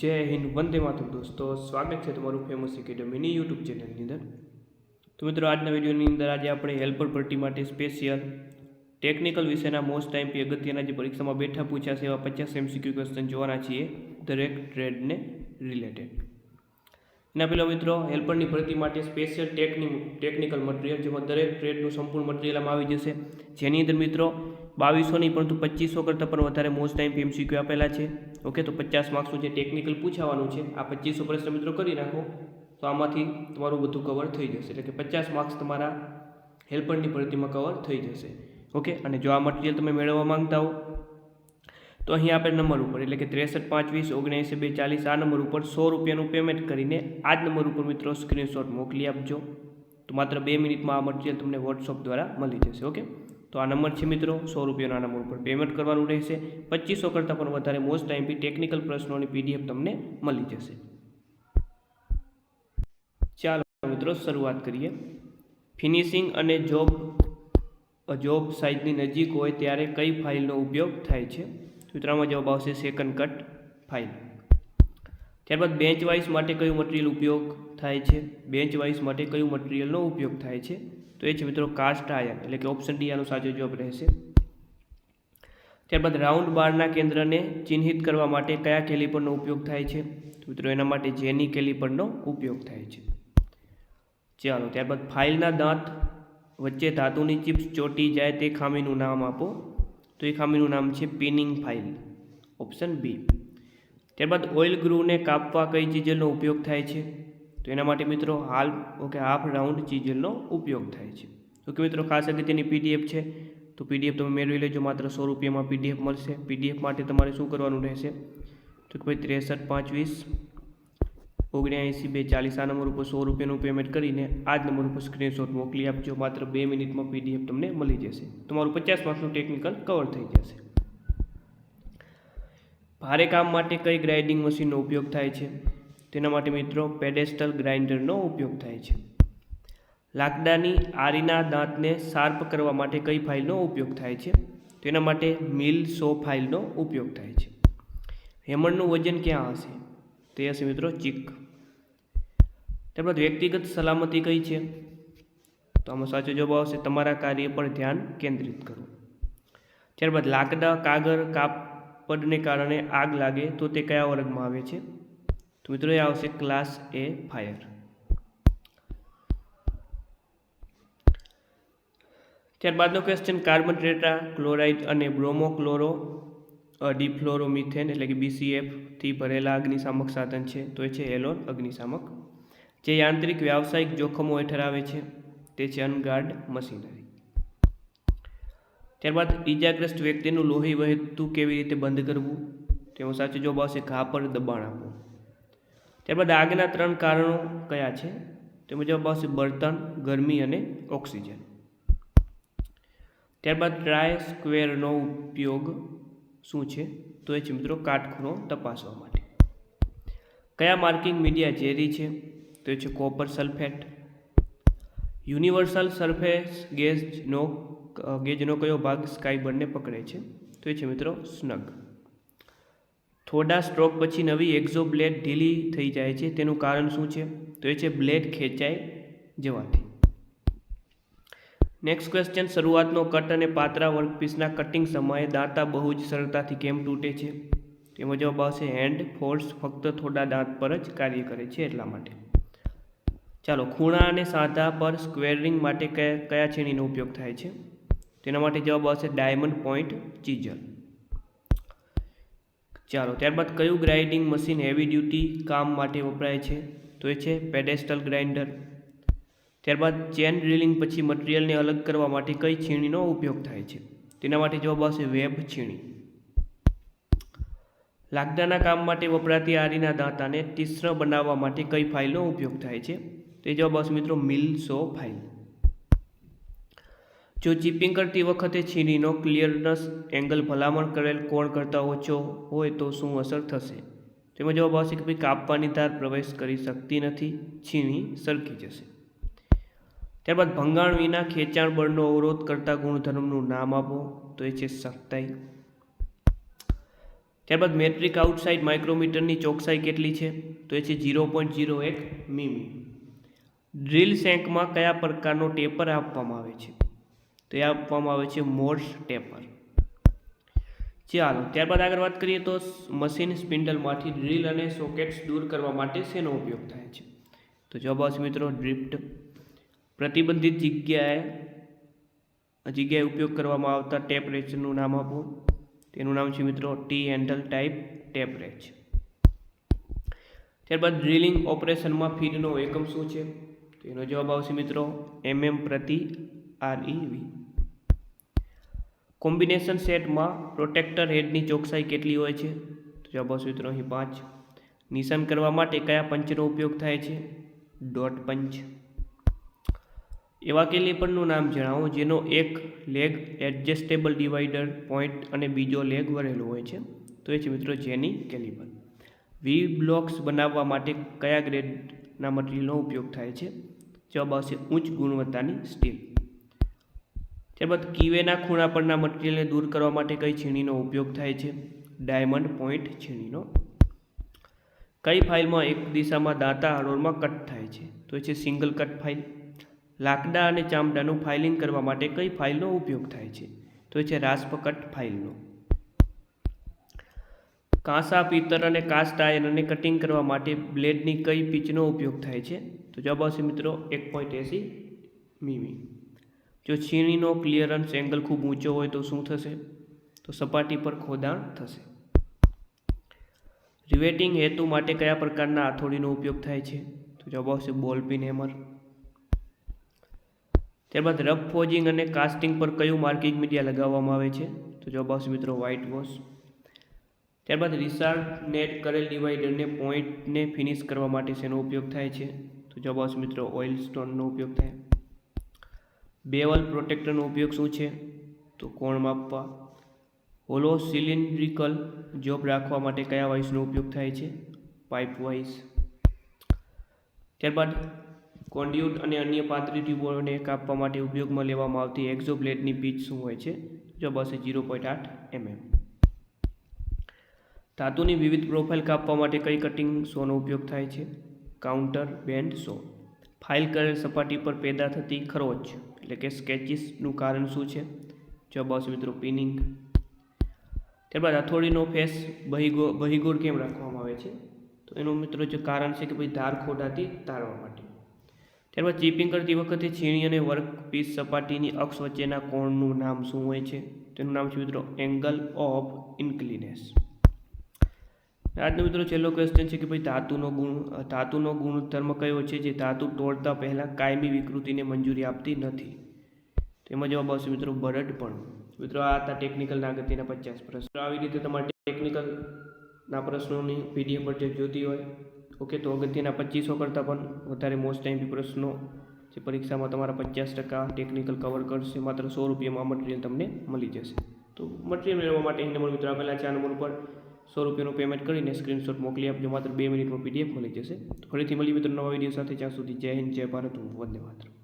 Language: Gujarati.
જય હિન્દ, વંદે માતરમ દોસ્તો. સ્વાગત છે તમારું ફેમસ એકેડમીની યુટ્યુબ ચેનલની અંદર. તો મિત્રો, આજના વિડીયોની અંદર આજે આપણે હેલ્પર ભરતી માટે સ્પેશિયલ ટેકનિકલ વિષયના મોસ્ટ ટાઈમથી અગત્યના જે પરીક્ષામાં બેઠા પૂછ્યા છે એવા પચાસ એમસીક્યુ ક્વેશ્ચન જોવાના છીએ, દરેક ટ્રેડને રિલેટેડ એના પહેલાં મિત્રો હેલ્પરની ભરતી માટે સ્પેશિયલ ટેકનિક ટેકનિકલ મટીરિયલ જેમાં દરેક ટ્રેડનું સંપૂર્ણ મટીરિયલ આવી જશે. જેની અંદર મિત્રો બાવીસો નહીં પરંતુ પચીસો કરતાં પણ વધારે મોસ્ટ ટાઈમ એમસીક્યુ આપેલા છે? ઓકે તો પચાસ માર્ક્સનું જે ટેકનિકલ પૂછાવાનું છે, આ પચીસો પ્રશ્ન મિત્રો કરી નાખો. તો આમાંથી તમારું બધું કવર થઈ જશે. એટલે કે પચાસ માર્ક્સ તમારા હેલ્પરની ભરતીમાં કવર થઈ જશે. ઓકે અને જો આ મટીરિયલ તમે મેળવવા માંગતા હો, તો અહીં આપણે નંબર ઉપર, એટલે કે ત્રેસઠ પાંચ વીસ ઓગણએંસી, બે, ચાલીસ, આ નંબર ઉપર સો રૂપિયાનું પેમેન્ટ કરીને આ જ નંબર ઉપર મિત્રો સ્ક્રીનશોટ મોકલી આપજો. તો માત્ર બે મિનિટમાં આ મટીરિયલ તમને વોટ્સઅપ દ્વારા મળી જશે. ઓકે તો આ નંબર છે મિત્રો સો રૂપિયાના નંબર ઉપર પેમેન્ટ કરવાનું રહેશે. પચીસો કરતાં પણ વધારે મોસ્ટ ટાઈમ બી ટેકનિકલ પ્રશ્નોની પીડીએફ તમને મળી જશે. ચાલો મિત્રો શરૂઆત કરીએ. ફિનિશિંગ અને જોબ જોબ સાઇઝની નજીક હોય ત્યારે કઈ ફાઇલનો ઉપયોગ થાય છે? સૂત્રમાં જવાબ આવશે સેકન્ડ કટ ફાઇલ ત્યારબાદ બેન્ચ વાઇઝ માટે કયું મટીરિયલ ઉપયોગ થાય છે? બેન્ચ વાઇઝ માટે કયું મટીરિયલનો ઉપયોગ થાય છે? તો એ છે મિત્રો કાસ્ટ આયર્ન એટલે કે ઓપ્શન ડી આનો સાચો જવાબ રહેશે. ત્યારબાદ રાઉન્ડ બારના કેન્દ્રને ચિહ્નિત કરવા માટે કયા કેલિપરનો ઉપયોગ થાય છે? મિત્રો એના માટે જેની કેલિપરનો ઉપયોગ થાય છે. ચાલો, ત્યારબાદ ફાઇલના દાંત વચ્ચે ધાતુની ચિપ્સ ચોંટી જાય તે ખામીનું નામ આપો. તો એ ખામીનું નામ છે પિનિંગ ફાઇલ ઓપ્શન બી ત્યારબાદ ઓઇલ ગ્રુને કાપવા કઈ ચીજલનો ઉપયોગ થાય છે? તો એના માટે મિત્રો હાલ, ઓકે, હાફ રાઉન્ડ ચીઝલનો ઉપયોગ થાય છે. ઓકે, મિત્રો, ખાસ અગત્યની પીડીએફ છે, તો પીડીએફ તમે મેળવી લેજો, માત્ર સો રૂપિયામાં પીડીએફ મળશે. પીડીએફ માટે તમારે શું કરવાનું રહેશે? તો ભાઈ, ત્રેસઠ પાંચ વીસ ઓગણ્યાએંસી, બે, ચાલીસ, આ નંબર ઉપર સો રૂપિયાનું પેમેન્ટ કરીને આ જ નંબર ઉપર સ્ક્રીનશોટ મોકલી આપજો. માત્ર બે મિનિટમાં પીડીએફ તમને મળી જશે. તમારું પચાસ માર્ક્સનું ટેકનિકલ કવર થઈ જશે. ભારે કામ માટે કઈ ગ્રાઇન્ડિંગ મશીનનો ઉપયોગ થાય છે? તેના માટે મિત્રો પેડેસ્ટલ ગ્રાઇન્ડરનો ઉપયોગ થાય છે. લાકડાની આરીના દાંતને શાર્પ કરવા માટે કઈ ફાઇલનો ઉપયોગ થાય છે? તેના માટે મિલ સો ફાઇલનો ઉપયોગ થાય છે. હેમણનું વજન ક્યાં હશે? તે હશે મિત્રો ચીક. ત્યારબાદ વ્યક્તિગત સલામતી કઈ છે? તો આમાં સાચો જવાબ આવશે તમારા કાર્ય પર ધ્યાન કેન્દ્રિત કરો. ત્યારબાદ લાકડા, કાગળ, કાપડને કારણે આગ લાગે તો તે કયા વર્ગમાં આવે છે? તો મિત્રો એ આવશે ક્લાસ એ ફાયર ત્યારબાદનો ક્વેશ્ચન કાર્બન ટેટ્રા ક્લોરાઇડ અને બ્રોમોક્લોરો ડિફ્લોરોમિથેન એટલે કે બીસીએફથી ભરેલા અગ્નિશામક સાધન છે, તો એ છે એલોન અગ્નિશામક. જે યાંત્રિક વ્યાવસાયિક જોખમો હેઠળ આવે છે, તે છે અનગાર્ડ મશીનરી ત્યારબાદ ઈજાગ્રસ્ત વ્યક્તિનું લોહી વહેતું કેવી રીતે બંધ કરવું તેમાં સાચો જવાબ આવશે ઘા પર દબાણ આપવું. ત્યારબાદ આગના ત્રણ કારણો કયા છે? તે મુજબ આવશે બળતણ, ગરમી અને ઓક્સિજન. ત્યારબાદ ટ્રાય સ્ક્વેરનો ઉપયોગ શું છે? તો એ છે મિત્રો કાટખૂણો તપાસવા માટે. કયા માર્કિંગ મીડિયા ઝેરી છે? તો એ છે કોપર સલ્ફેટ. યુનિવર્સલ સરફેસ ગેજનો ગેજનો કયો ભાગ સ્કાય સ્કાયબર્ડને પકડે છે? તો એ છે મિત્રો સ્નગ. થોડા સ્ટ્રોક પછી નવી એક્ઝો બ્લેડ ઢીલી થઈ જાય છે. તેનું કારણ શું છે? તો એ છે બ્લેડ ખેંચાઈ જવાથી. નેક્સ્ટ ક્વેશ્ચન શરૂઆતનો કટ અને પાતળા વર્કપીસના કટિંગ સમયે દાંતા બહુ જ સરળતાથી કેમ તૂટે છે? તેમાં જવાબ આવશે હેન્ડ ફોર્સ ફક્ત થોડા દાંત પર જ કાર્ય કરે છે એટલા માટે. ચાલો, ખૂણા અને સાંધા પર સ્ક્વેરિંગ માટે કયા કયા છેણીનો ઉપયોગ થાય છે? તેના માટે જવાબ આવશે ડાયમંડ પોઈન્ટ ચીજલ ચાલો, ત્યારબાદ કયું ગ્રાઇન્ડિંગ મશીન હેવી ડ્યુટી કામ માટે વપરાય છે? તો એ છે પેડેસ્ટલ ગ્રાઇન્ડર ત્યારબાદ ચેન ડ્રિલિંગ પછી મટીરિયલને અલગ કરવા માટે કઈ છીણીનો ઉપયોગ થાય છે? તેના માટે જવાબ આવશે વેબ છીણી. લાકડાના કામ માટે વપરાતી આરીના દાંતાને તીક્ષ્ણ બનાવવા માટે કઈ ફાઇલનો ઉપયોગ થાય છે? તે જવાબ આવશે મિત્રો મિલ સો ફાઇલ જો ચીપિંગ કરતી વખતે છીણીનો ક્લિયરનેસ એંગલ ભલામણ કરેલ કોણ કરતાં ઓછો હોય તો શું અસર થશે? તેમાં જવાબ આવશે કે ભાઈ કાપવાની તાર પ્રવેશ કરી શકતી નથી, છીણી સરકી જશે. ત્યારબાદ ભંગાણ વિના ખેંચાણ બળનો અવરોધ કરતા ગુણધર્મનું નામ આપો, તો એ છે સખ્તાઈ ત્યારબાદ મેટ્રિક આઉટસાઇડ માઇક્રોમીટરની ચોકસાઈ કેટલી છે? તો એ છે ઝીરો પોઈન્ટ ઝીરો એક મીમી. ડ્રિલ સેન્કમાં કયા પ્રકારનો ટેપર આપવામાં આવે છે? તો એ આપવામાં આવે છે મોર્સ ટેપર. ચાલો, ત્યારબાદ આગળ વાત કરીએ તો મશીન સ્પિન્ડલમાંથી ડ્રીલ અને સોકેટ્સ દૂર કરવા માટે શેનો ઉપયોગ થાય છે? તો જવાબ આવશે મિત્રો ડ્રિફ્ટ. પ્રતિબંધિત જગ્યાએ જગ્યાએ ઉપયોગ કરવામાં આવતા ટેપ રેચનું નામ આપો. તેનું નામ છે મિત્રો T handle type tap wrench ત્યારબાદ ડ્રિલિંગ ઓપરેશનમાં ફીડનો એકમ શું છે? તો એનો જવાબ આવશે મિત્રો એમએમ પ્રતિ આરઈવી કોમ્બિનેશન સેટમાં પ્રોટેક્ટર હેડની ચોકસાઈ કેટલી હોય છે? તો જવાબ આવશે મિત્રો અહીં પાંચ. નિશાન કરવા માટે કયા પંચનો ઉપયોગ થાય છે? Dot punch. એવા કેલિપરનું નામ જણાવો જેનો એક લેગ એડજસ્ટેબલ ડિવાઈડર પોઈન્ટ અને બીજો લેગ વરેલો હોય છે. તો એ છે મિત્રો જેની કેલિપર. વી બ્લોક્સ બનાવવા માટે કયા ગ્રેડના મટીરિયલનો ઉપયોગ થાય છે? જવાબ આવશે ઉચ્ચ ગુણવત્તાની સ્ટીલ ત્યારબાદ કીવેના ખૂણા પરના મટીરિયલને દૂર કરવા માટે કઈ છીણીનો ઉપયોગ થાય છે? ડાયમંડ પોઈન્ટ છીણીનો. કઈ ફાઇલમાં એક દિશામાં દાંતા હરોળમાં કટ થાય છે? તો એ છે સિંગલ કટ ફાઇલ. લાકડા અને ચામડાનું ફાઇલિંગ કરવા માટે કઈ ફાઇલનો ઉપયોગ થાય છે? તો એ છે રાસ્પ કટ ફાઇલનો. કાંસા પિત્તર અને કાસ્ટ આયર્નને કટિંગ કરવા માટે બ્લેડની કઈ પીચનો ઉપયોગ થાય છે? તો જવાબ આવશે મિત્રો એક પોઈન્ટ એંસી મીમી. જો છીણીનો ક્લિયરન્સ એંગલ ખૂબ ઊંચો હોય તો શું થશે? તો સપાટી પર ખોદાણ થશે. રિવેટિંગ હેતુ માટે કયા પ્રકારના હાથોડીનો ઉપયોગ થાય છે? તો જવાબ આવશે બોલ પિન હેમર. ત્યારબાદ રફ ફોજિંગ અને કાસ્ટિંગ પર કયું માર્કિંગ મીડિયા લગાવવામાં આવે છે? તો જવાબ આવશે મિત્રો વ્હાઇટ વોશ. ત્યારબાદ રિસાર્ટ નેટ કરેલ ડિવાઈડરને પોઈન્ટને ફિનિશ કરવા માટે શેનો ઉપયોગ થાય છે? તો જવાબ આવશે મિત્રો ઓઇલ સ્ટોનનો ઉપયોગ થાય. બેવલ પ્રોટેક્ટરનો ઉપયોગ શું છે? તો કોણ માપવા? હોલો સિલિન્ડ્રિકલ જોબ રાખવા માટે કયા વાઇસનો ઉપયોગ થાય છે? Pipe vice. ત્યારબાદ કોન્ડ્યુટ અને અન્ય પાતળી ટ્યુબોને કાપવા માટે ઉપયોગમાં લેવામાં આવતી એક્ઝોબ્લેડની પીચ શું હોય છે? જો બસ જીરો પોઈન્ટ આઠ એમએમ. ધાતુની વિવિધ પ્રોફાઇલ કાપવા માટે કઈ કટિંગ શોનો ઉપયોગ થાય છે? કાઉન્ટર, બેન્ડ શો ફાઇલ કરેલ સપાટી પર પેદા થતી ખરોચ, એટલે કે સ્કેચિસનું કારણ શું છે? જવાબ આવશે મિત્રો પિનિંગ ત્યારબાદ હથોડીનો ફેસ બહીગો બહીગોળ કેમ રાખવામાં આવે છે? તો એનું મિત્રો જે કારણ છે કે ભાઈ ધાર ખોડાથી તારવા માટે. ત્યારબાદ ચીપિંગ કરતી વખતે છીણી અને વર્ક પીસ સપાટીની અક્ષ વચ્ચેના કોણનું નામ શું હોય છે? તેનું નામ છે મિત્રો એંગલ ઓફ ઇન્ક્લિનેસ આજનો મિત્રો છેલ્લો ક્વેશ્ચન છે કે ભાઈ ધાતુનો ગુણ, ધાતુનો ગુણધર્મ કયો છે જે ધાતુ તોડતા પહેલાં કાયમી વિકૃતિને મંજૂરી આપતી નથી? તેમાં જવાબ આવશે મિત્રો બરડ પણ. મિત્રો આ હતા ટેકનિકલના અગત્યના પચાસ પ્રશ્નો. આવી રીતે તમારે ટેકનિકલના પ્રશ્નોની પીડીએફ પર જે જોતી હોય ઓકે તો અગત્યના પચીસો કરતાં પણ વધારે મોસ્ટ ટાઈમ પ્રશ્નો જે પરીક્ષામાં તમારા પચાસ ટકા ટેકનિકલ કવર કરશે, માત્ર સો રૂપિયામાં મટીરિયલ તમને મળી જશે. તો મટીરિયલ મેળવવા માટે અહીં નંબર મિત્રો આપેલા છે ઉપર સો રૂપિયાનું પેમેન્ટ કરીને સ્ક્રીનશોટ મોકલી આપજો. માત્ર બે મિનિટમાં પીડીએફ મળી જશે. ફરીથી મળી મિત્રો નવા વીડિયો સાથે. જ્યાં સુધી જય હિન્દ, જય ભારત. વંદે માતરમ.